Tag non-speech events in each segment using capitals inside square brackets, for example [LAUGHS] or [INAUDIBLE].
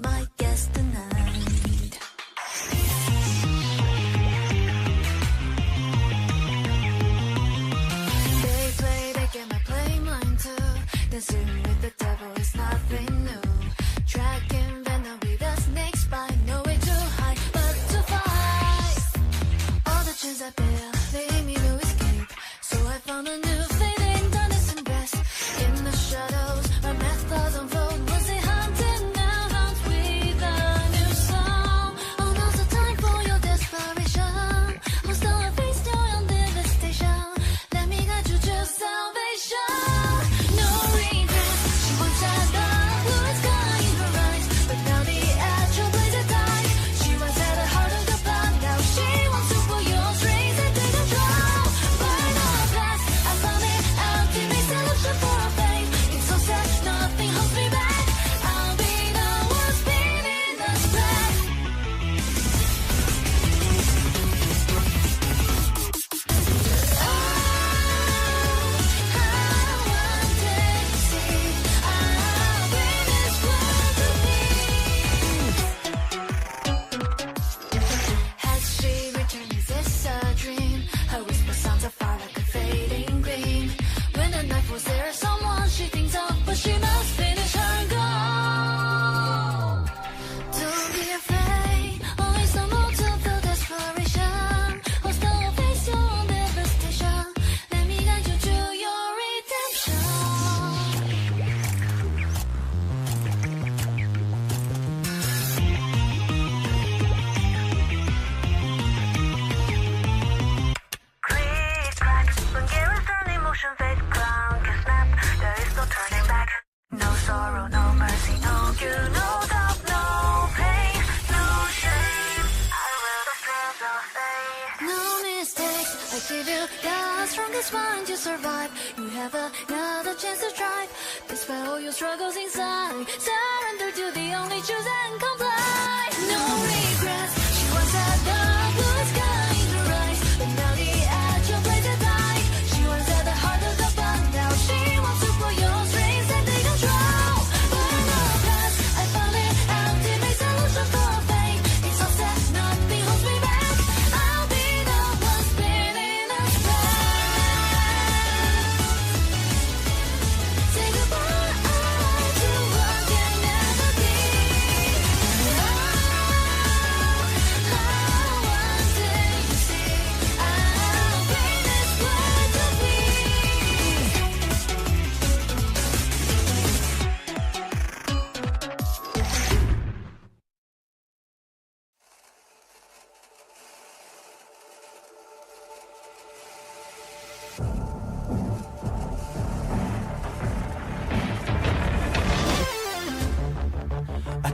my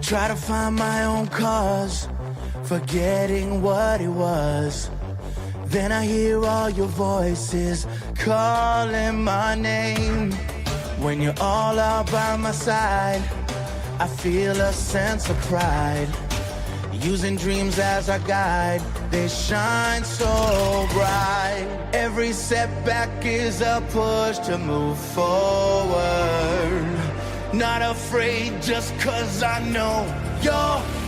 try to find my own cause, forgetting what it was. Then I hear all your voices calling my name. When you're all out by my side, I feel a sense of pride. Using dreams as our guide, they shine so bright. Every setback is a push to move forward. Not afraid just cause I know you're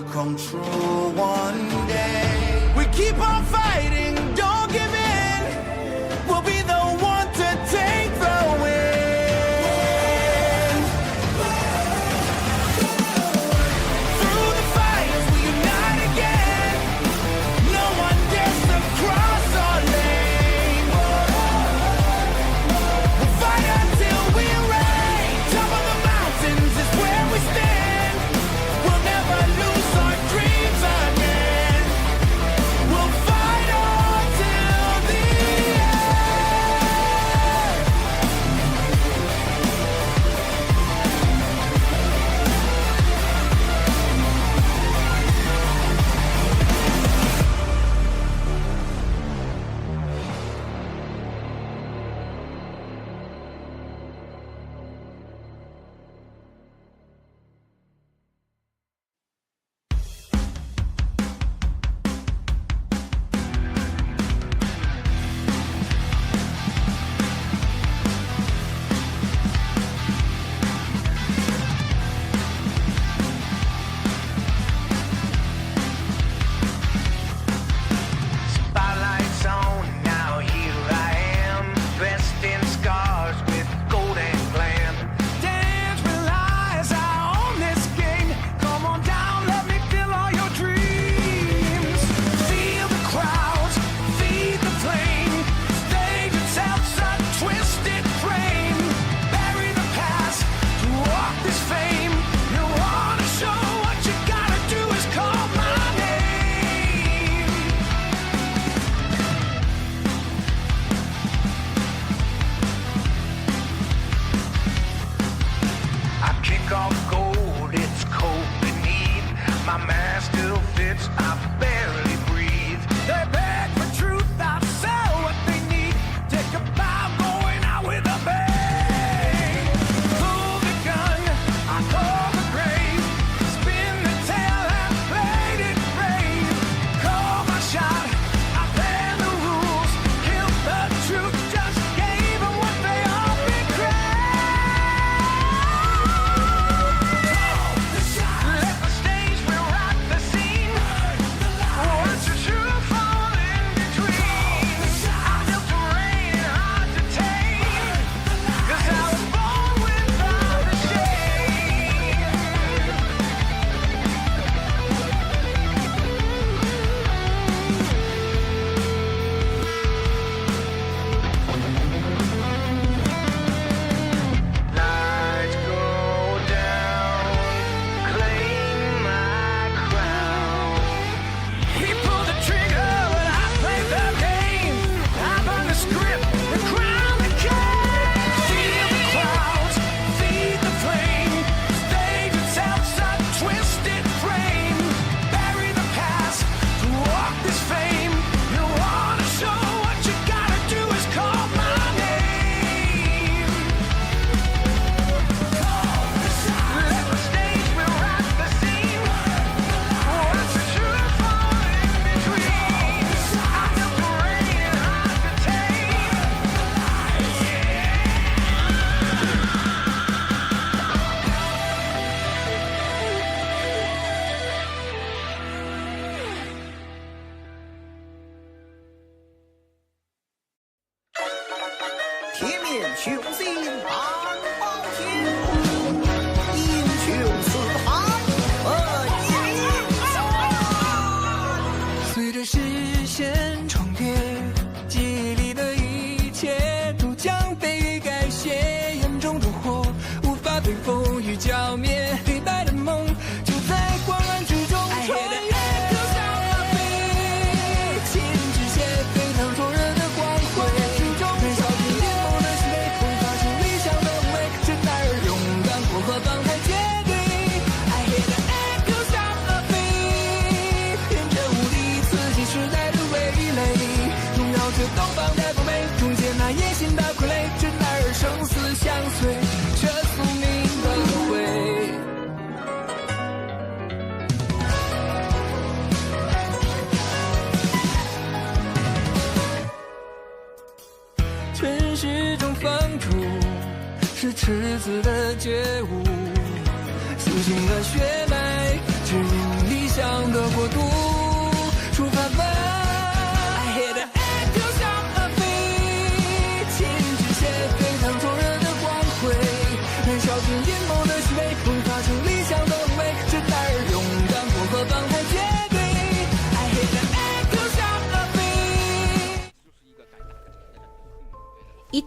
will come true one day. We keep on fighting, don't 尘世中放逐，是赤子的觉悟，苏醒了血脉，指引理想的国度。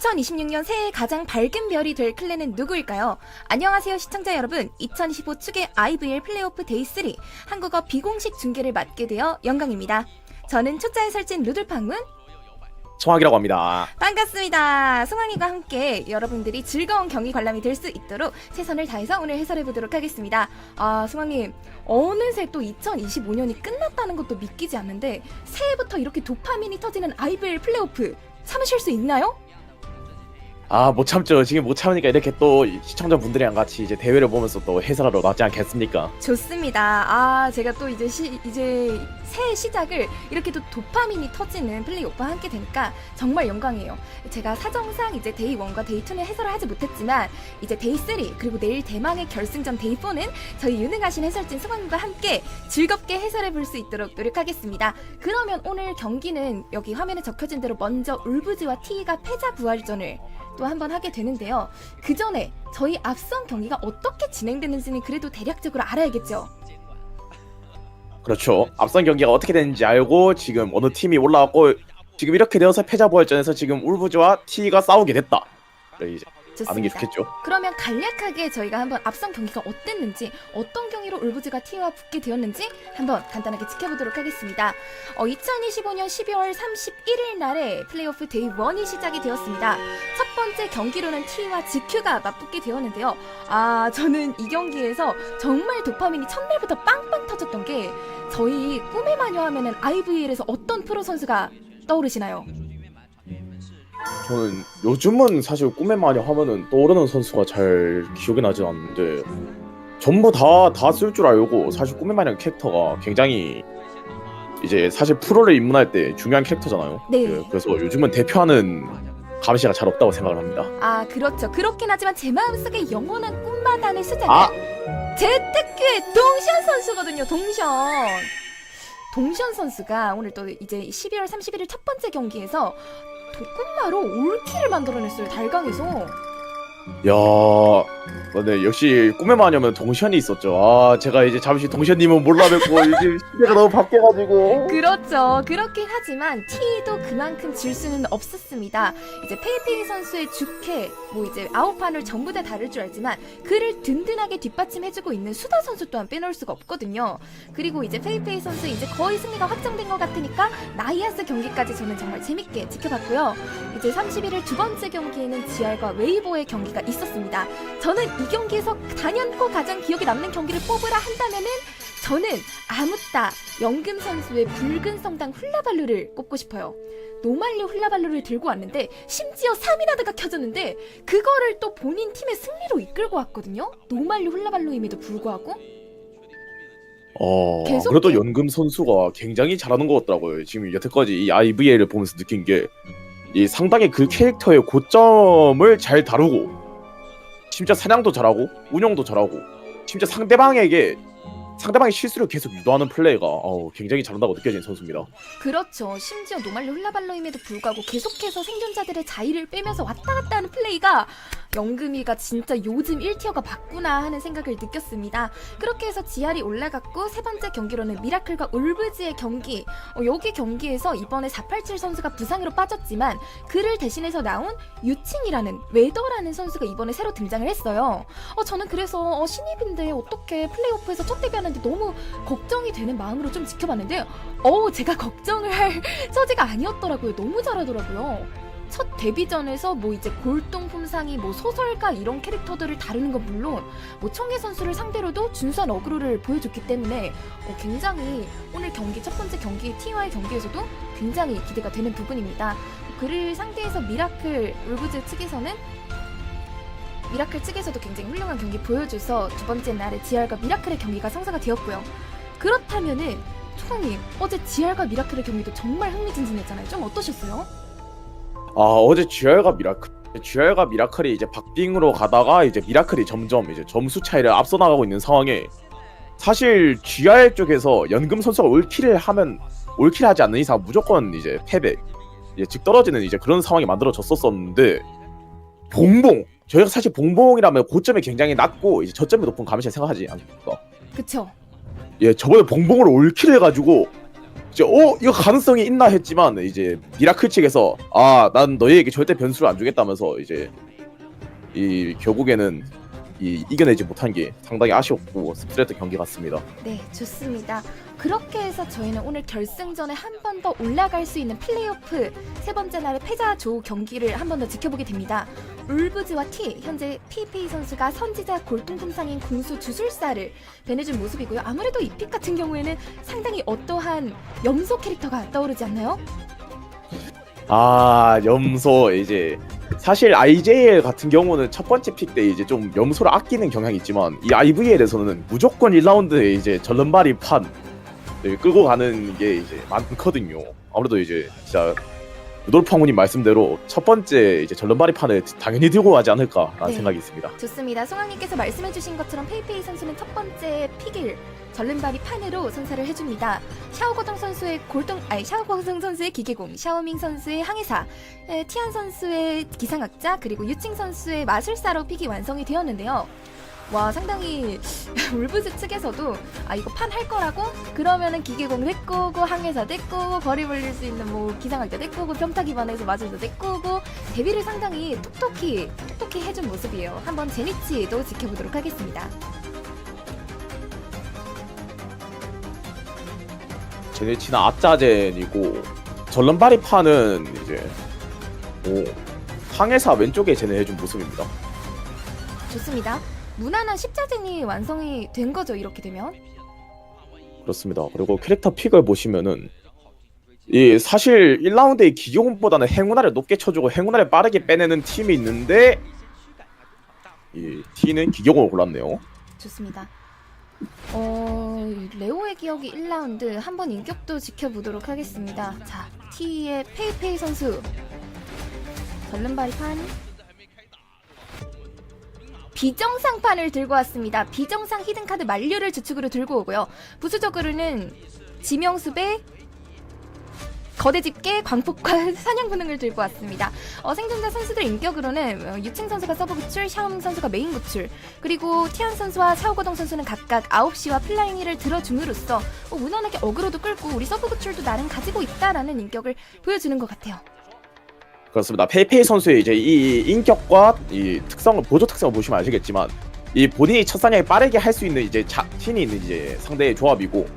2026년 새해 가장 밝은 별이 될 클랜은 누구일까요? 안녕하세요 시청자 여러분 2025 축의 IVL 플레이오프 데이 3 한국어 비공식 중계를 맡게 되어 영광입니다 저는 초짜의 설진 루돌팡문 송학이라고 합니다. 반갑습니다 송황이가 함께 여러분들이 즐거운 경기 관람이 될 수 있도록 최선을 다해서 오늘 해설해 보도록 하겠습니다 아 송황님 어느새 또 2025년이 끝났다는 것도 믿기지 않는데 새해부터 이렇게 도파민이 터지는 IVL 플레이오프 참으실 수 있나요? 아 못 참죠. 지금 못 참으니까 이렇게 또 시청자분들이랑 같이 이제 대회를 보면서 또 해설하러 나지 않겠습니까? 좋습니다. 아, 제가 또 이제 시, 이제 새해 시작을 이렇게 또 도파민이 터지는 플레이 오빠와 함께 되니까 정말 영광이에요. 제가 사정상 이제 데이 1과 데이 2는 해설을 하지 못했지만 이제 데이 3 그리고 내일 대망의 결승전 데이 4는 저희 유능하신 해설진 승환님과 함께 즐겁게 해설해 볼 수 있도록 노력하겠습니다. 그러면 오늘 경기는 여기 화면에 적혀진 대로 먼저 울브즈와 T가 패자 부활전을 또 한번 하게 되는데요. 그 전에 저희 앞선 경기가 어떻게 진행됐는지는 그래도 대략적으로 알아야겠죠. 그렇죠. 앞선 경기가 어떻게 됐는지 알고 지금 어느 팀이 올라왔고 지금 이렇게 되어서 패자부활전에서 지금 울부즈와 T가 싸우게 됐다. 그래, 이제 아는 게 좋습니다. 좋겠죠. 그러면 간략하게 저희가 한번 앞선 경기가 어땠는지 어떤 경기로 울브즈가 T와 붙게 되었는지 한번 간단하게 지켜보도록 하겠습니다. 어, 2025년 12월 31일 날에 플레이오프 데이 1이 시작이 되었습니다. 첫 번째 경기로는 T와 GQ가 맞붙게 되었는데요. 아 저는 이 경기에서 정말 도파민이 첫날부터 빵빵 터졌던 게 저희 꿈의 마녀 하면은 IVL에서 어떤 프로 선수가 떠오르시나요? 저는 요즘은 사실 꿈의 마녀 하면은 떠오르는 선수가 잘 기억이 나지 않는데 전부 다 다 쓸 줄 알고 사실 꿈의 마녀 캐릭터가 굉장히 이제 사실 프로를 입문할 때 중요한 캐릭터잖아요. 네. 예, 그래서 요즘은 대표하는 감시가 잘 없다고 생각을 합니다. 아 그렇죠. 그렇긴 하지만 제 마음속에 영원한 꿈마당의 수장은 아! 제트큐의 동션 선수거든요. 동션. 동션 선수가 오늘 또 이제 12월 31일 첫 번째 경기에서 도- 꿈마로 올킬을 만들어냈어요. 달강에서. 야, 네 역시 꿈의 마녀면 동션이 있었죠. 아, 제가 이제 잠시 동션님은 몰라 뵙고 요즘 [LAUGHS] 시대가 너무 바뀌어가지고. 그렇죠. 그렇긴 하지만 T도 그만큼 질 수는 없었습니다. 이제 페이페이 선수의 주캐, 뭐 이제 아웃판을 전부 다 다룰 줄 알지만 그를 든든하게 뒷받침해주고 있는 수다 선수 또한 빼놓을 수가 없거든요. 그리고 이제 페이페이 선수 이제 거의 승리가 확정된 것 같으니까 나이아스 경기까지 저는 정말 재밌게 지켜봤고요. 이제 31일 두 번째 경기에는 GR과 웨이보의 경기 가 있었습니다. 저는 이 경기에서 단연코 가장 기억에 남는 경기를 뽑으라 한다면은 저는 아무따 영금 선수의 붉은 성당 훌라발루를 꼽고 싶어요. 노말리 훌라발루를 들고 왔는데 심지어 3이라드가 켜졌는데 그거를 또 본인 팀의 승리로 이끌고 왔거든요. 노말리 훌라발루임에도 불구하고 어, 계속 그래도 이- 연금 선수가 굉장히 잘하는 것 같더라고요. 지금 여태까지 이 IVL을 보면서 느낀 게, 이 상당히 그 캐릭터의 고점을 잘 다루고, 심지어 사냥도 잘하고, 운영도 잘하고, 심지어 상대방에게, 상대방의 실수를 계속 유도하는 플레이가 어우, 굉장히 잘한다고 느껴지는 선수입니다. 그렇죠. 심지어 노말리 훌라발루임에도 불구하고 계속해서 생존자들의 자의를 빼면서 왔다 갔다 하는 플레이가 영금이가 진짜 요즘 1티어가 맞구나 하는 생각을 느꼈습니다. 그렇게 해서 GR이 올라갔고 세 번째 경기로는 미라클과 울브즈의 경기. 어, 여기 경기에서 이번에 487 선수가 부상으로 빠졌지만 그를 대신해서 나온 유칭이라는 웨더라는 선수가 이번에 새로 등장을 했어요. 어, 저는 그래서 어, 신입인데 어떻게 플레이오프에서 첫 데뷔하는데 너무 걱정이 되는 마음으로 좀 지켜봤는데 어 제가 [LAUGHS] 걱정을 할 처지가 아니었더라고요. 너무 잘하더라고요. 첫 데뷔전에서 뭐 이제 골동 품상이 뭐 소설가 이런 캐릭터들을 다루는 건 물론 뭐 청해 선수를 상대로도 준수한 어그로를 보여줬기 때문에 어, 굉장히 오늘 경기 첫 번째 경기 T와의 경기에서도 굉장히 기대가 되는 부분입니다. 그를 상대해서 미라클 울브즈 측에서는 미라클 측에서도 굉장히 훌륭한 경기 보여줘서 두 번째 날에 GR과 미라클의 경기가 성사가 되었고요. 그렇다면은 초강님 어제 GR과 미라클의 경기도 정말 흥미진진했잖아요. 좀 어떠셨어요? 아, 어제 GR과 미라클, GR과 미라클이 이제 박빙으로 가다가 이제 미라클이 점점 이제 점수 차이를 앞서 나가고 있는 상황에 사실 GR 쪽에서 연금 선수가 올킬을 하면 올킬 하지 않는 이상 무조건 이제 패배 이제 즉 떨어지는 이제 그런 상황이 만들어졌었었는데 봉봉 저희가 사실 봉봉이라면 고점이 굉장히 낮고 이제 저점이 높은 감시를 생각하지 않습니까? 그쵸? 예 저번에 봉봉으로 올킬 해가지고 이제 어? 이거 가능성이 있나 했지만 이제 미라클 측에서 아 난 너희에게 절대 변수를 안 주겠다면서 이제 이 결국에는 이 이겨내지 못한 게 상당히 아쉬웠고 씁쓸했던 경기 같습니다. 네, 좋습니다. 그렇게 해서 저희는 오늘 결승전에 한 번 더 올라갈 수 있는 플레이오프 세 번째 날의 패자 조 경기를 한 번 더 지켜보게 됩니다. 울브즈와 T, 현재 PP 선수가 선지자 골동품상인 궁수 주술사를 배내준 모습이고요. 아무래도 이 픽 같은 경우에는 상당히 어떠한 염소 캐릭터가 떠오르지 않나요? 아 염소 이제 사실 IJL 같은 경우는 첫 번째 픽 때 이제 좀 염소를 아끼는 경향이 있지만 이 IVL에서는 무조건 1라운드에 이제 전른발이 판 네, 끌고 가는 게 이제 많거든요. 아무래도 이제 진짜 루돌프 황후님 말씀대로 첫 번째 이제 전른발이 판을 당연히 들고 가지 않을까라는 네. 생각이 있습니다. 좋습니다. 송황님께서 말씀해주신 것처럼 페이페이 선수는 첫 번째 픽을 전른발이 판으로 선사를 해줍니다. 샤오거동 선수의 골동, 아니 샤오거동 선수의 기계공, 샤오밍 선수의 항해사, 에, 티안 선수의 기상학자, 그리고 유칭 선수의 마술사로 픽이 완성이 되었는데요. 와 상당히 [LAUGHS] 울브즈 측에서도 아 이거 판 할 거라고 그러면은 기계공 데꼬고 항해사 데꼬고 거리 벌릴 수 있는 뭐 기상학자 데꼬고 평타 기반에서 마술사 데꼬고 데뷔를 상당히 톡톡히 톡톡히 해준 모습이에요. 한번 제니치도 지켜보도록 하겠습니다. 제네치는 아짜젠이고 전른발이 판은 이제 오 항해사 왼쪽에 제네 해준 모습입니다. 좋습니다. 무난한 십자진이 완성이 된 거죠. 이렇게 되면 그렇습니다. 그리고 캐릭터 픽을 보시면은 이 사실 1라운드의 기용보다는 행운아를 높게 쳐주고 행운아를 빠르게 빼내는 팀이 있는데 이 T는 기경을 골랐네요. 좋습니다. 어 레오의 기억이 1라운드 한번 인격도 지켜보도록 하겠습니다. 자 T의 페이페이 선수 전른발이 판 비정상판을 들고 왔습니다. 비정상 히든카드 만료를 주축으로 들고 오고요. 부수적으로는 지명수배 거대 집게, 광폭과 [LAUGHS] 사냥 분능을 들고 왔습니다. 어, 생존자 선수들 인격으로는 어, 유칭 선수가 서브 구출, 샤오밍 선수가 메인 구출, 그리고 티안 선수와 샤오거동 선수는 각각 9시와 플라잉이를 들어줌으로써 어, 무난하게 어그로도 끌고 우리 서브 구출도 나름 가지고 있다라는 인격을 보여주는 것 같아요. 그렇습니다. 페이페이 선수의 이제 이 인격과 이 특성을 보조 특성을 보시면 아시겠지만 이 본인이 첫 사냥을 빠르게 할 수 있는 이제 자, 신이 있는 이제 상대의 조합이고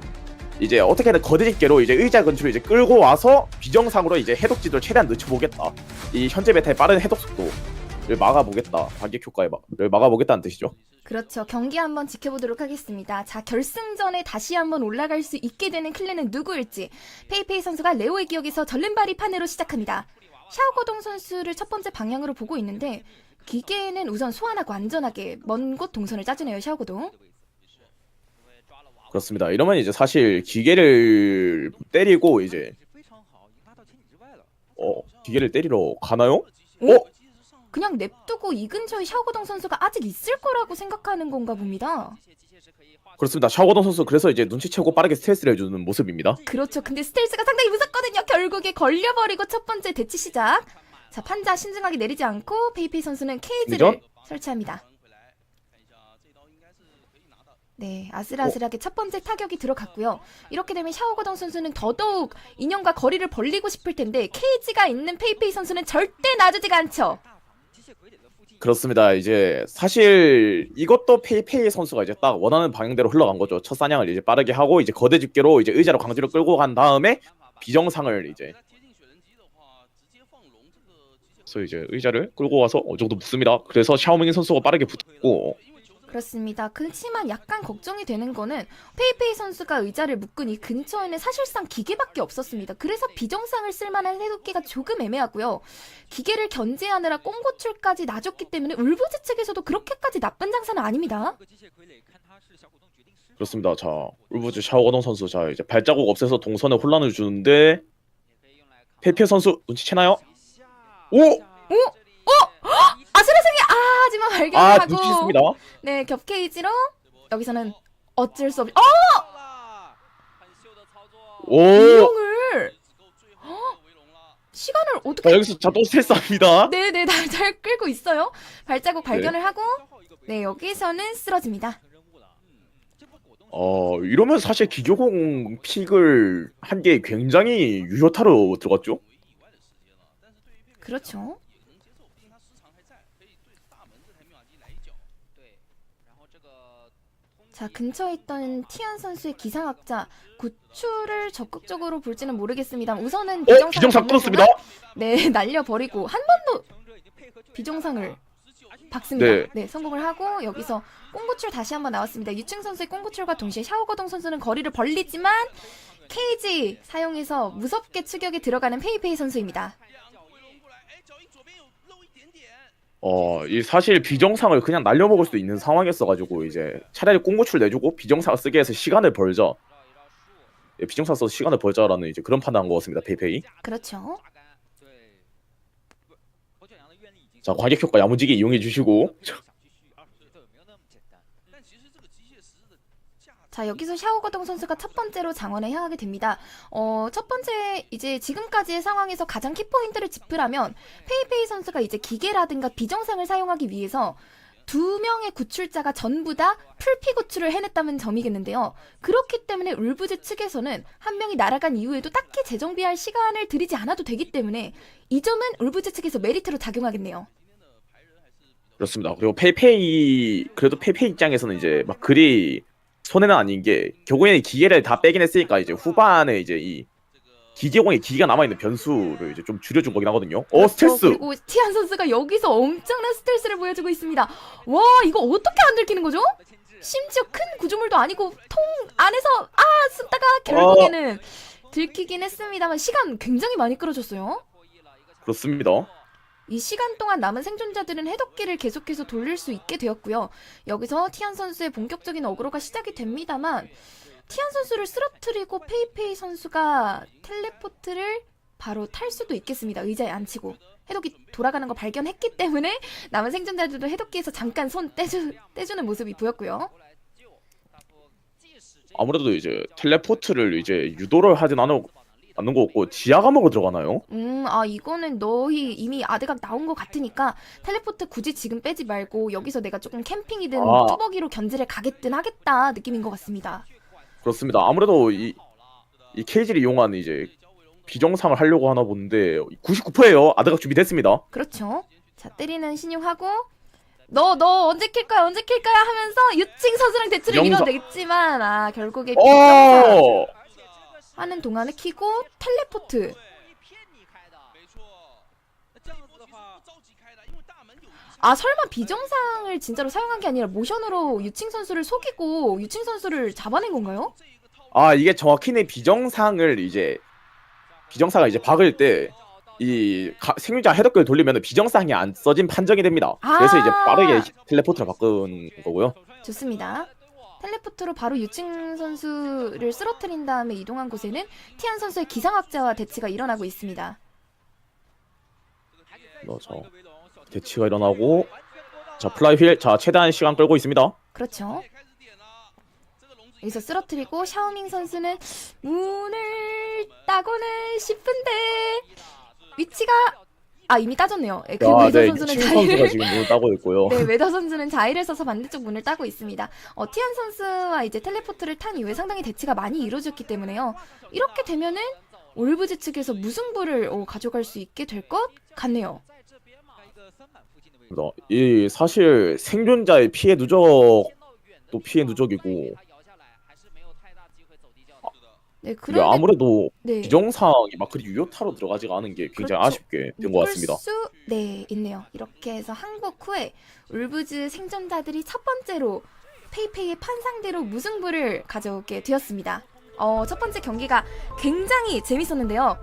이제 어떻게든 거드집게로 이제 의자 근처로 이제 끌고 와서 비정상으로 이제 해독지도를 최대한 늦춰보겠다. 이 현재 메타의 빠른 해독 속도를 막아보겠다. 반격 효과를 막아보겠다는 뜻이죠. 그렇죠. 경기 한번 지켜보도록 하겠습니다. 자, 결승전에 다시 한번 올라갈 수 있게 되는 클랜은 누구일지. 페이페이 선수가 레오의 기억에서 전른발이 판으로 시작합니다. 샤오거동 선수를 첫 번째 방향으로 보고 있는데 기계는 우선 소환하고 안전하게 먼 곳 동선을 짜주네요. 샤오거동. 그렇습니다. 이러면 이제 사실 기계를 때리고 이제 어 기계를 때리러 가나요? 어? 그냥 냅두고 이 근처에 샤오거동 선수가 아직 있을 거라고 생각하는 건가 봅니다. 그렇습니다. 샤오거동 선수 그래서 이제 눈치채고 빠르게 스트레스를 해주는 모습입니다. 그렇죠. 근데 스텔스가 상당히 무섭거든요. 결국에 걸려버리고 첫 번째 대치 시작. 자, 판자 신중하게 내리지 않고 페이페이 선수는 케이지를 이전? 설치합니다. 네, 아슬아슬하게 첫 번째 타격이 들어갔고요. 이렇게 되면 샤오거동 선수는 더더욱 인형과 거리를 벌리고 싶을 텐데 케이지가 있는 페이페이 선수는 절대 놔주지가 않죠. 그렇습니다. 이제 사실 이것도 페이페이 선수가 이제 딱 원하는 방향대로 흘러간 거죠. 첫 사냥을 이제 빠르게 하고 이제 거대 집게로 이제 의자로 강제로 끌고 간 다음에 비정상을 이제 그래서 이제 의자를 끌고 와서 어느 정도 붙습니다. 그래서 샤오밍 선수가 빠르게 붙고 그렇습니다. 그렇지만 약간 걱정이 되는 거는 페이페이 선수가 의자를 묶은 이 근처에는 사실상 기계밖에 없었습니다. 그래서 비정상을 쓸만한 해독기가 조금 애매하고요. 기계를 견제하느라 꽁고출까지 놔줬기 때문에 울브즈 측에서도 그렇게까지 나쁜 장사는 아닙니다. 그렇습니다. 자 울브즈 샤오거동 선수 자 이제 발자국 없애서 동선에 혼란을 주는데 페이페이 선수 눈치채나요? 오! 오! 어! 아 수라승이 아 하지만 발견을 아 하고 놓치셨습니다. 네 겹 케이지로 여기서는 어쩔 수 없이 어 오. 이용을 헉! 시간을 자 어떻게 여기서 자또 스트레스합니다. 네네 잘, 잘 끌고 있어요 발자국 발견을 하고 네 여기서는 쓰러집니다 어 이러면 사실 기교공 픽을 한 게 굉장히 유효타로 들어갔죠. 그렇죠 자 근처에 있던 티안 선수의 기상학자 구출을 적극적으로 볼지는 모르겠습니다 우선은 어 비정상 끊었습니다. 네 [LAUGHS] 날려버리고 한 번도 비정상을 박습니다. 네. 네. 성공을 하고 여기서 꽁구출 다시 한번 나왔습니다. 유층 선수의 꽁구출과 동시에 샤오거동 선수는 거리를 벌리지만 케이지 사용해서 무섭게 추격에 들어가는 페이페이 선수입니다. 어 이 사실 비정상을 그냥 날려먹을 수도 있는 상황이었어가지고 이제 차라리 꽁고출 내주고 비정상 쓰게 해서 시간을 벌자. 예, 비정상 써서 시간을 벌자라는 이제 그런 판단한 것 같습니다. 페이페이. 그렇죠. 자 과격 효과 야무지게 이용해 주시고 자 여기서 샤오거동 선수가 첫 번째로 장원에 향하게 됩니다. 어, 첫 번째 이제 지금까지의 상황에서 가장 키포인트를 짚으라면 페이페이 선수가 이제 기계라든가 비정상을 사용하기 위해서 두 명의 구출자가 전부 다 풀피 구출을 해냈다는 점이겠는데요. 그렇기 때문에 울부즈 측에서는 한 명이 날아간 이후에도 딱히 재정비할 시간을 들이지 않아도 되기 때문에 이 점은 울부즈 측에서 메리트로 작용하겠네요. 그렇습니다. 그리고 페이페이 그래도 페이페이 입장에서는 이제 막 그리 손해는 아닌 게 결국에는 기계를 다 빼긴 했으니까 이제 후반에 이제 이 기계공에 기계가 남아 있는 변수를 이제 좀 줄여준 거긴 하거든요. 어 그렇죠. 스트레스. 그리고 티안 선수가 여기서 엄청난 스트레스를 보여주고 있습니다. 와 이거 어떻게 안 들키는 거죠? 심지어 큰 구조물도 아니고 통 안에서 아 쓰다가 결국에는 들키긴 했습니다만 시간 굉장히 많이 끌어줬어요. 그렇습니다. 이 시간 동안 남은 생존자들은 해독기를 계속해서 돌릴 수 있게 되었고요. 여기서 티안 선수의 본격적인 어그로가 시작이 됩니다만 티안 선수를 쓰러뜨리고 페이페이 선수가 텔레포트를 바로 탈 수도 있겠습니다. 의자에 앉히고 해독기 돌아가는 거 발견했기 때문에 남은 생존자들도 해독기에서 잠깐 손 떼주, 떼주는 모습이 보였고요. 아무래도 이제 텔레포트를 이제 유도를 하진 않은 않는 거 없고 지하 감옥으로 들어가나요? 음, 아, 이거는 너희 이미 아드각 나온 것 같으니까 텔레포트 굳이 지금 빼지 말고 여기서 내가 조금 캠핑이든 아. 뚜벅이로 견제를 가겠든 하겠다 느낌인 것 같습니다. 그렇습니다. 아무래도 이, 이 케이지를 이용한 이제 비정상을 하려고 하나 본데 99%예요. 아드각 준비됐습니다. 그렇죠. 자, 때리는 신용하고 너, 너 언제 킬 거야, 언제 킬 거야 하면서 유칭 선수랑 대치를 영상. 이뤄내겠지만 아, 결국에 비정상 어! 하는 동안에 키고 텔레포트 아 설마 비정상을 진짜로 사용한 게 아니라 모션으로 유칭 선수를 속이고 유칭 선수를 잡아낸 건가요? 아 이게 정확히는 비정상을 이제 비정상을 이제 박을 때 이 생존자 해독기를 돌리면 비정상이 안 써진 판정이 됩니다. 그래서 이제 아. 빠르게 텔레포트를 바꾼 거고요. 좋습니다. 텔레포트로 바로 유칭 선수를 쓰러뜨린 다음에 이동한 곳에는 티안 선수의 기상학자와 대치가 일어나고 있습니다. 그렇죠. 대치가 일어나고 자 플라이 휠 자 최대한 시간 끌고 있습니다. 그렇죠. 여기서 쓰러뜨리고 샤오밍 선수는 문을 따고는 싶은데 위치가 아 이미 따졌네요. 예, 그 야, 웨더 네, 선수는 친 자리를 선수가 지금 문을 따고 있고요. [LAUGHS] 네 웨더 선수는 자의를 써서 반대쪽 문을 따고 있습니다. 어, 티안 선수와 이제 텔레포트를 탄 이후에 상당히 대치가 많이 이루어졌기 때문에요. 이렇게 되면은 올브즈 측에서 무승부를 어, 가져갈 수 있게 될 것 같네요. 이 사실 생존자의 피해 누적도 피해 누적이고 네 이게 그런데 아무래도 네. 비정상이 막 그리 유효타로 들어가지가 않은 게 굉장히 그렇죠. 아쉽게 된 것 같습니다. 수, 네, 있네요. 이렇게 해서 한국 후에 울브즈 생존자들이 첫 번째로 페이페이의 판상대로 무승부를 가져오게 되었습니다. 어, 첫 번째 경기가 굉장히 재밌었는데요.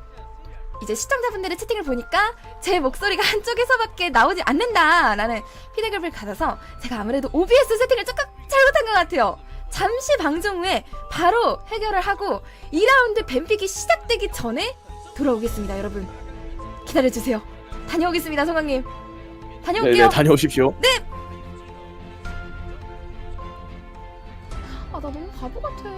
이제 시청자분들의 채팅을 보니까 제 목소리가 [LAUGHS] 한쪽에서밖에 나오지 않는다라는 피드백을 받아서 제가 아무래도 OBS 세팅을 조금 잘못한 것 같아요. 잠시 방송 후에 바로 해결을 하고 2라운드 뱀픽이 시작되기 전에 돌아오겠습니다, 여러분. 기다려주세요. 다녀오겠습니다, 성광님. 다녀올게요. 네네 다녀오십시오. 아나 너무 바보 같아.